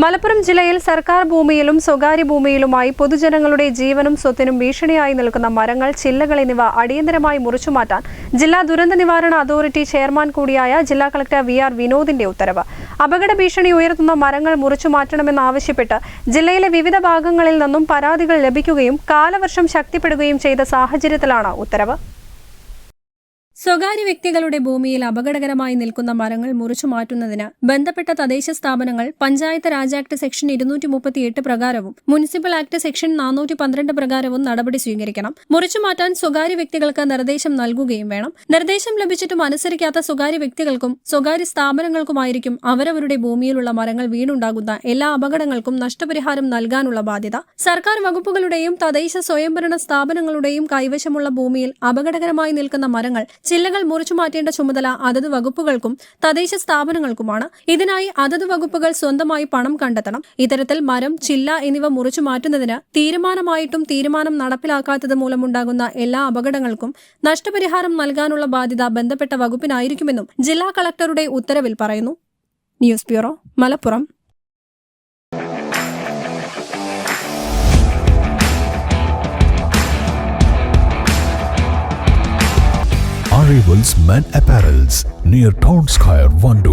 Malappuram ജില്ലയിൽ സർക്കാർ ഭൂമിയിലും സ്വകാര്യ ഭൂമിയിലുമായി പൊതുജനങ്ങളുടെ ജീവനും സ്വത്തിനും ഭീഷണിയായി നിൽക്കുന്ന മരങ്ങൾ ചില്ലകൾ എന്നിവ അടിയന്തരമായി മുറിച്ചുമാറ്റാൻ ജില്ലാ ദുരന്ത നിവാരണ അതോറിറ്റി ചെയർമാൻ കൂടിയായ ജില്ലാ കളക്ടർ വി ആർ വിനോദിന്റെ ഉത്തരവ്. അപകട ഭീഷണി ഉയർത്തുന്ന മരങ്ങൾ മുറിച്ചു മാറ്റണമെന്നാവശ്യപ്പെട്ട് ജില്ലയിലെ വിവിധ ഭാഗങ്ങളിൽ നിന്നും പരാതികൾ ലഭിക്കുകയും കാലവർഷം ശക്തിപ്പെടുകയും ചെയ്ത സാഹചര്യത്തിലാണ് ഉത്തരവ്. സ്വകാര്യ വ്യക്തികളുടെ ഭൂമിയിൽ അപകടകരമായി നിൽക്കുന്ന മരങ്ങൾ മുറിച്ചു മാറ്റുന്നതിന് ബന്ധപ്പെട്ട തദ്ദേശ സ്ഥാപനങ്ങൾ പഞ്ചായത്ത് രാജ് ആക്ട് സെക്ഷൻ ഇരുന്നൂറ്റി മുപ്പത്തിയെട്ട് പ്രകാരവും മുനിസിപ്പൽ ആക്ട് സെക്ഷൻ നാനൂറ്റി പന്ത്രണ്ട് പ്രകാരവും നടപടി സ്വീകരിക്കണം. മുറിച്ചു മാറ്റാൻ സ്വകാര്യ വ്യക്തികൾക്ക് നിർദ്ദേശം നൽകുകയും വേണം. നിർദ്ദേശം ലഭിച്ചിട്ടും അനുസരിക്കാത്ത സ്വകാര്യ വ്യക്തികൾക്കും സ്വകാര്യ സ്ഥാപനങ്ങൾക്കുമായിരിക്കും അവരവരുടെ ഭൂമിയിലുള്ള മരങ്ങൾ വീണുണ്ടാകുന്ന എല്ലാ അപകടങ്ങൾക്കും നഷ്ടപരിഹാരം നൽകാനുള്ള ബാധ്യത. സർക്കാർ വകുപ്പുകളുടെയും തദ്ദേശ സ്വയംഭരണ സ്ഥാപനങ്ങളുടെയും കൈവശമുള്ള ഭൂമിയിൽ അപകടകരമായി നിൽക്കുന്ന മരങ്ങൾ ചില്ലകൾ മുറിച്ചു മാറ്റേണ്ട ചുമതല അതത് വകുപ്പുകൾക്കും തദ്ദേശ സ്ഥാപനങ്ങൾക്കുമാണ്. ഇതിനായി അതത് വകുപ്പുകൾ സ്വന്തമായി പണം കണ്ടെത്തണം. ഇത്തരത്തിൽ മരം ചില്ല എന്നിവ മുറിച്ചു മാറ്റുന്നതിന് തീരുമാനമായിട്ടും തീരുമാനം നടപ്പിലാക്കാത്തത് മൂലമുണ്ടാകുന്ന എല്ലാ അപകടങ്ങൾക്കും നഷ്ടപരിഹാരം നൽകാനുള്ള ബാധ്യത ബന്ധപ്പെട്ട വകുപ്പിനായിരിക്കുമെന്നും ജില്ലാ കളക്ടറുടെ ഉത്തരവിൽ പറയുന്നു. News bureau Malappuram. Arrivals Men Apparels near Town Square, Vandoor.